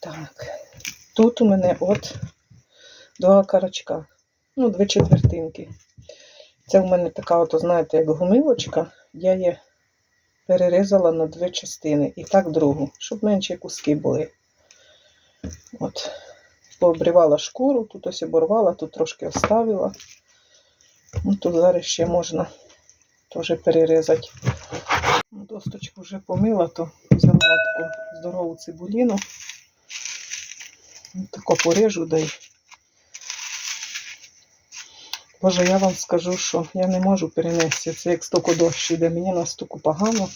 Так. Тут у мене от два карачка. Ну, дві четвертинки. Це у мене така, от, знаєте, як гумилочка. Я її перерізала на дві частини. І так другу, щоб менші куски були. От. Пообрівала шкуру, тут ось оборвала, тут трошки оставила. Ну, тут зараз ще можна теж перерізати. Досточку вже помила, то взяла таку здорову цибуліну. Тако порежу дай. Боже, я вам скажу, що я не можу перенести. Це як стільки дощ іде, мені настільки погано.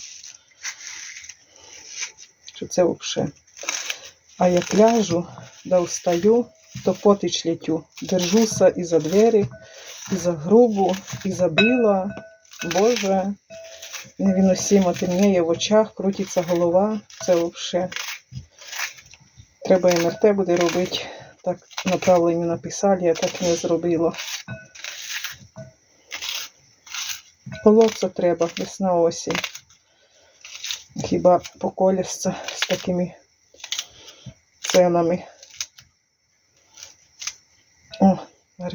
Що це взагалі. А як ляжу, да встаю, то потич летю. Держуся і за двері, і за грубу, і за біла. Боже, невиносимо темніє в очах, крутиться голова. Це взагалі. Треба МРТ буде робити. Так направлення написали, я так не зробила. Колоться треба, весна осінь. Хіба поколісться з такими ценами. О,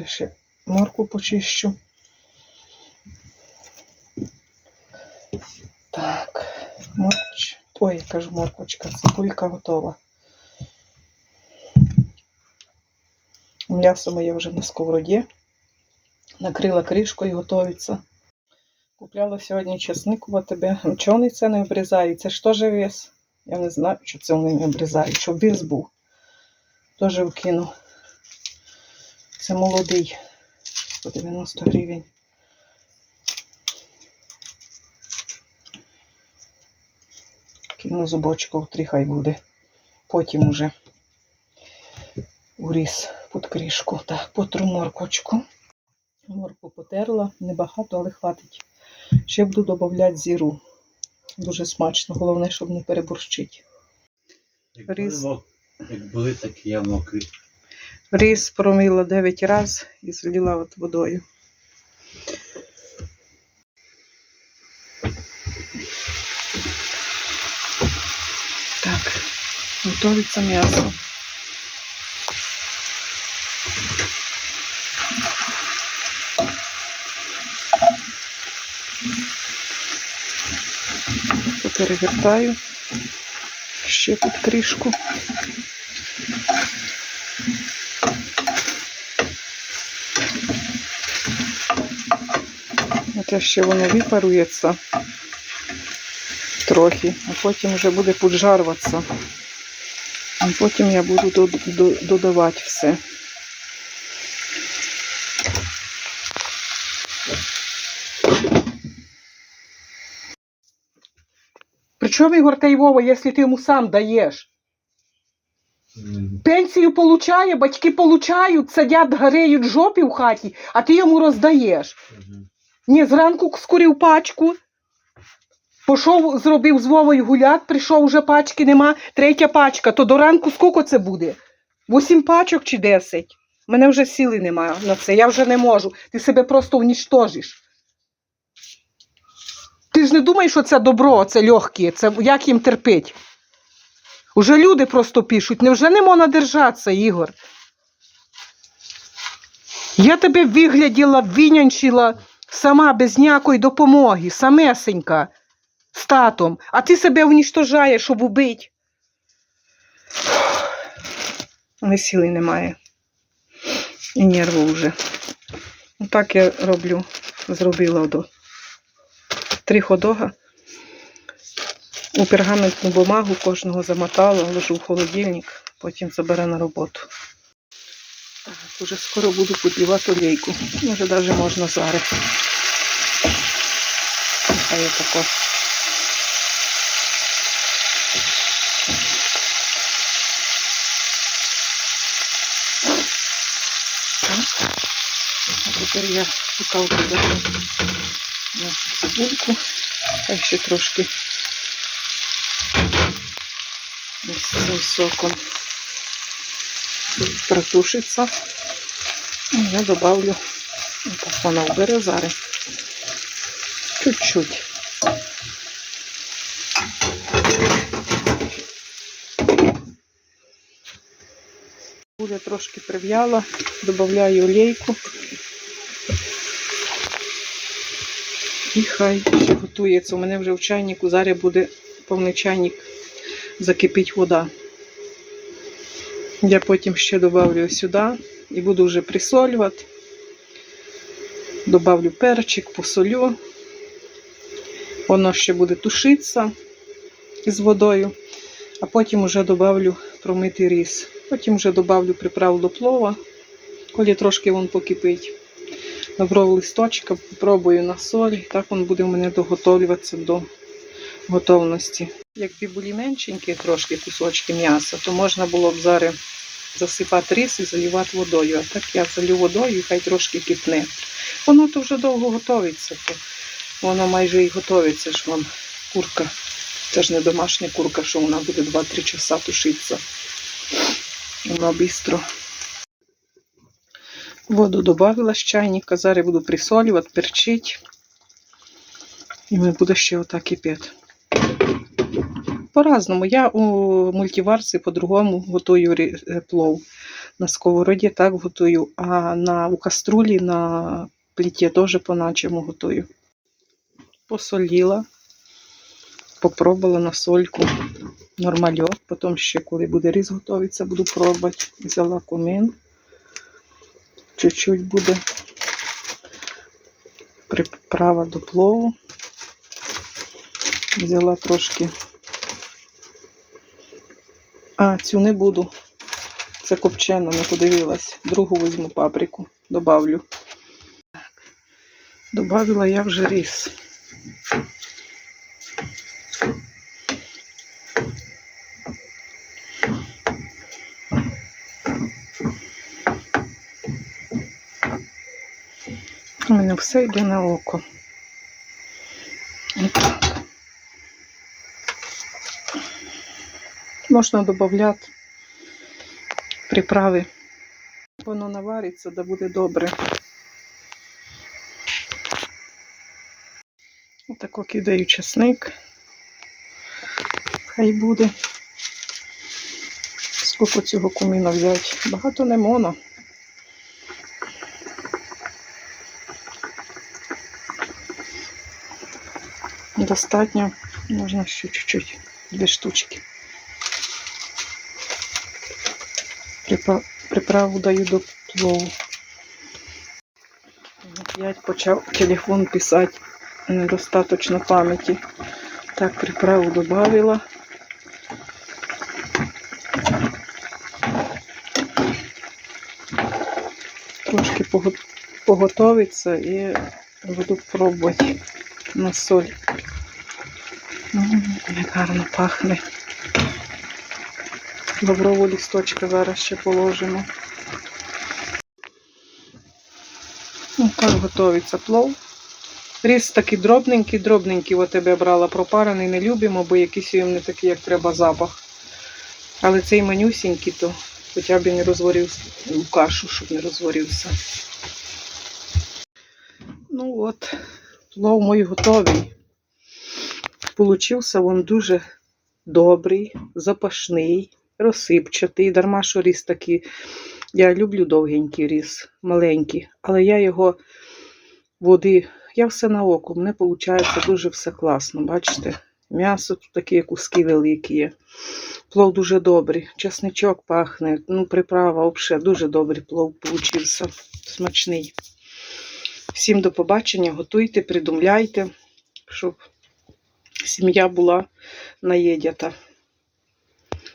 ще морку почищу. Так, моркоч. Ой, я кажу моркочка, цибулька готова. М'ясо моє вже на сковороді. Накрила кришкою, готується. Купляла сьогодні чесник в АТБ. Чого вони це не обрізають? Це ж теж вес. Я не знаю, що це вони не обрізають, щоб вес був. Теж вкину. Це молодий. По 90 гривень. Кину зубочку три хай буде. Потім уже уріз під кришку. Так, потру моркочку. Морку потерла, небагато, але хватить. Ще буду додавати зіру. Дуже смачно, головне, щоб не переборщити. Як Рис. як були, так і я мокрий. Рис промила 9 разів і злила от водою. Так, готується м'ясо. Поперевертаю ще під кришку. От ще воно випарується трохи, а потім вже буде поджарюватися. А потім я буду до- до- додавати все. Причому, Ігор та й Вова, якщо ти йому сам даєш? Пенсію получає, батьки получають, сидять, гареють жопі в хаті, а ти йому роздаєш. Ні, зранку скурив пачку. Пішов, зробив з Вовою гулят, прийшов вже пачки нема, третя пачка. То до ранку скільки це буде? Вісім пачок чи десять? Мене вже сили немає на це, я вже не можу. Ти себе просто унічтожиш. Ти ж не думаєш, що це добро, це легке, це як їм терпить. Уже люди просто пишуть, невже не можна держатися, Ігор? Я тебе вигляділа, винянчила сама без ніякої допомоги, самесенька, з татом, а ти себе унічтожаєш, щоб убити. Але сили немає. І нерву вже. Так я роблю, зробила до три ходога. У пергаментну бумагу кожного замотала, ложу в холодильник, потім забере на роботу. Так, уже скоро буду подівати олійку. Може, навіть можна зараз. Нехай я тако. Так. А тепер я шукав нашу цибульку. Хай ще трошки ось цим соком протушиться. І я добавлю, ну, так вона вбере зараз. Чуть-чуть. Цибуля трошки прив'яла, додаю олійку. І хай готується. У мене вже в чайнику зараз буде повний чайник, закипить вода. Я потім ще додавлю сюди і буду вже присолювати. Добавлю перчик, посолю. Воно ще буде тушитися із водою, а потім вже додавлю промитий рис. Потім вже додавлю приправу до плова, коли трошки він покипить. Доброго листочка, попробую на соль, і так він буде у мене доготовлюватися до готовності. Якби були меншенькі трошки кусочки м'яса, то можна було б зараз засипати рис і заливати водою. А так я залю водою і хай трошки кипне. Воно то вже довго готується, то воно майже і готується, ж вам курка. Це ж не домашня курка, що вона буде 2-3 часа тушитися. Воно швидко. Воду додавила з чайника, зараз буду присолювати, перчить. І ми буде ще отак кипіти. По-разному. Я у мультиварці по-другому готую е, плов. На сковороді так готую, а на, у каструлі на пліті теж по-начому готую. Посоліла, попробувала на сольку нормальок. Потім ще, коли буде рис готуватися, буду пробувати. Взяла кумин. Чуть-чуть буде приправа до плову. Взяла трошки. А, цю не буду. Це копчено, не подивилась. Другу візьму паприку, добавлю. Добавила я вже рис. У мене все йде на око. Можна додати приправи. Воно навариться, да буде добре. Отако кидаю чесник. Хай буде. Скільки цього куміна взяти? Багато не можна. Достатньо. Можна ще чуть-чуть. Дві штучки. Приправу даю до плову. Опять почав телефон писати. Недостаточно пам'яті. Так, приправу додавила. Трошки поготовиться і буду пробувати на соль. М, Як гарно пахне. Лаврового лісточка зараз ще положимо. Ну, так плов. Різ такий дробненький, дробненький. От тебе брала пропарений, не любимо, бо якийсь їм не такий, як треба запах. Але цей манюсінький, то хоча б і не розварився в кашу, щоб не розварився. Ну от, плов мій готовий. Получився він дуже добрий, запашний, розсипчатий. Дарма, що ріс такий. Я люблю довгенький ріс, маленький, але я його води, я все на око, мене виходить дуже все класно. Бачите? М'ясо тут такі куски великі є. Плов дуже добрий, чесничок пахне, ну, приправа взагалі дуже добрий плов получився. Смачний. Всім до побачення, готуйте, придумляйте, щоб сім'я була наєдята.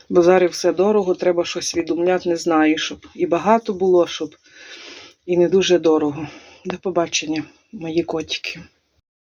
Бо зараз все дорого, треба щось відумляти, не знаю, щоб і багато було, щоб і не дуже дорого. До побачення, мої котики.